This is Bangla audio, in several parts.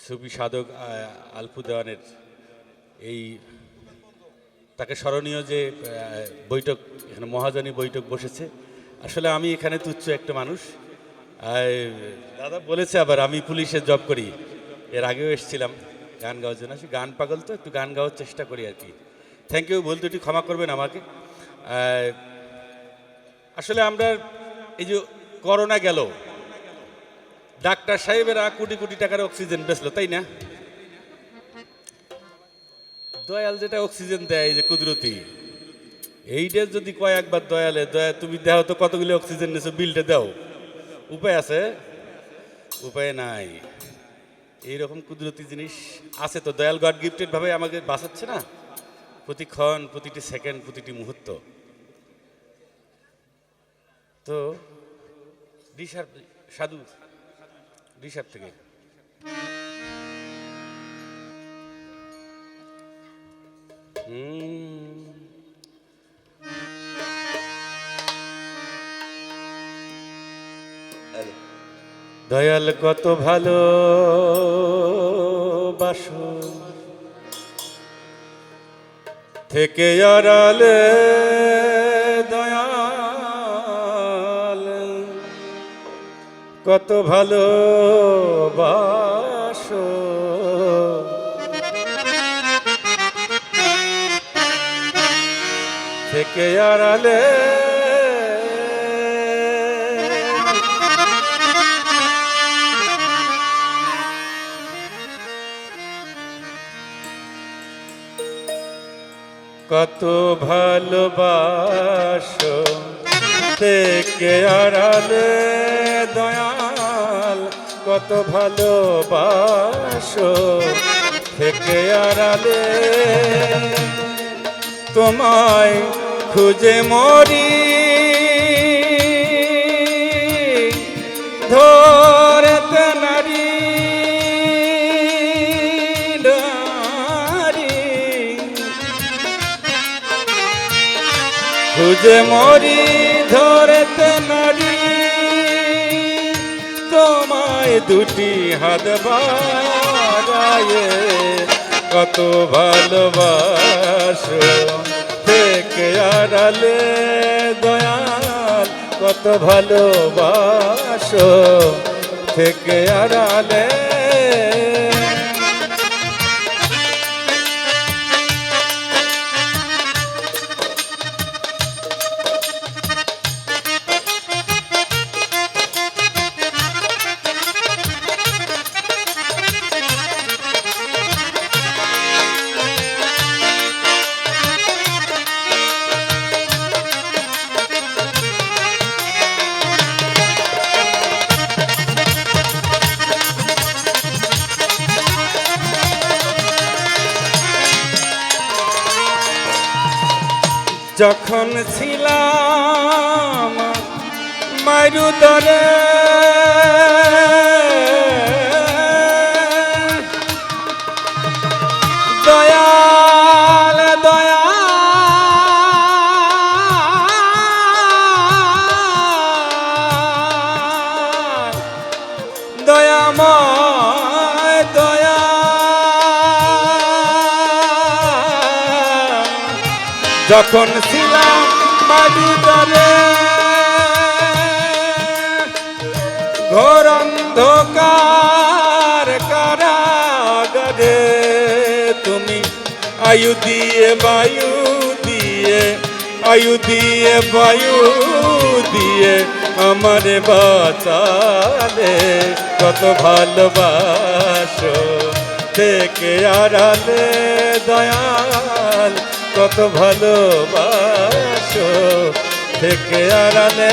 সুফি সাধক আলফু দেওয়ানের এই তাকে স্মরণীয় যে বৈঠক, এখানে মহাজনী বৈঠক বসেছে। আসলে আমি এখানে তুচ্ছ একটা মানুষ। দাদা বলেছে আবার, আমি পুলিশে জব করি। এর আগেও এসেছিলাম গান গাওয়ার জন্য। গান পাগল তো, একটু গান গাওয়ার চেষ্টা করি আর কি। থ্যাংক ইউ বলতে একটু ক্ষমা করবেন আমাকে। আসলে আমরা এই যে করোনা গেল ডাক্তার সাহেবেরা কোটি কোটি টাকার অক্সিজেন বেচলো, তাই না? দয়াল যেটা অক্সিজেন দেয় যে কুদরতি, এইটা যদি কয় একবার দয়ালে, দয়া তুমি দেও তো কতগুলি অক্সিজেন নিছো, বিলটা দাও। উপায় আছে? উপায় নাই। এইরকম কুদরতি জিনিস আছে তো। দয়াল গড গিফটেড ভাবে আমাকে বাঁচাচ্ছে না? প্রতিক্ষণ প্রতিটি সেকেন্ড, প্রতিটি মুহূর্ত। তো সাধু ডিসার থেকে। দয়াল কত ভালো বাসো থেকে আড়ালে কত ভালো বাসো। থেকে আড়ালে কত ভালোবাসো থেকে আড়ালে দয়াল কত ভালোবাসো। থেকে আড়ালে তোমায় খুঁজে মরি। ধরতে নারী খুঁজে মরি ধরতে দুটি হাত বাড়ায়ে কত ভালোবাসো। থেকে আড়ালে দয়াল কত ভালোবাসো। থেকে আড়ালে যখন ছিলাম মারুদরে যখন ছিলাম মাটিতলে ঘোর অন্ধকার তুমি আয়ু দিয়ে বায়ু দিয়ে, আয়ু দিয়ে বায়ু দিয়ে আমার বাঁচালে। কত ভালোবাসো, থেকে আড়ালে দয়াল কত ভালোবাসো থেকে আড়ালে।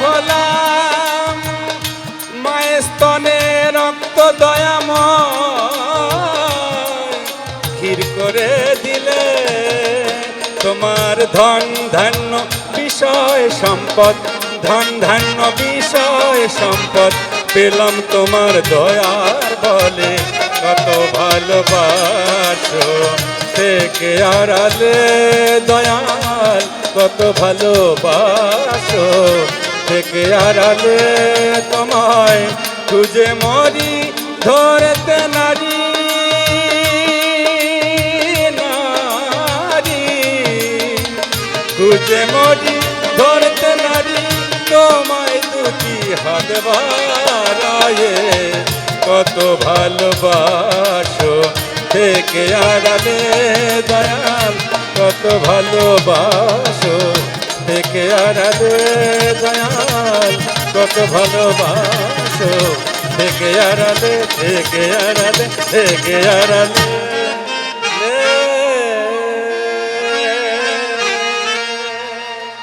হলাম। মায়ের স্তনে রক্ত দয়াময়। ক্ষীর করে দিলে তোমার ধন ধান্য বিষয় সম্পদ। ধন ধান্য বিষয় সম্পদ। পেলাম তোমার দয়ার বলে। কত ভালোবাসো থেকে আড়ালে দয়াল। কত ভালোবাসো থেকে আড়ালে তোমায় খুঁজে মরি, ধরতে নারী নারী। খুঁজে মরি, ধরতে নারী, তোমায় দুটি হাত বাড়ায়ে। কত ভালোবাসো থেকে আড়ালে দয়াল, কত ভালোবাসো থেকে আড়ালে দয়াল। কত ভালোবাসো। থেকে আড়ালে থেকে আড়ালে থেকে আড়ালে।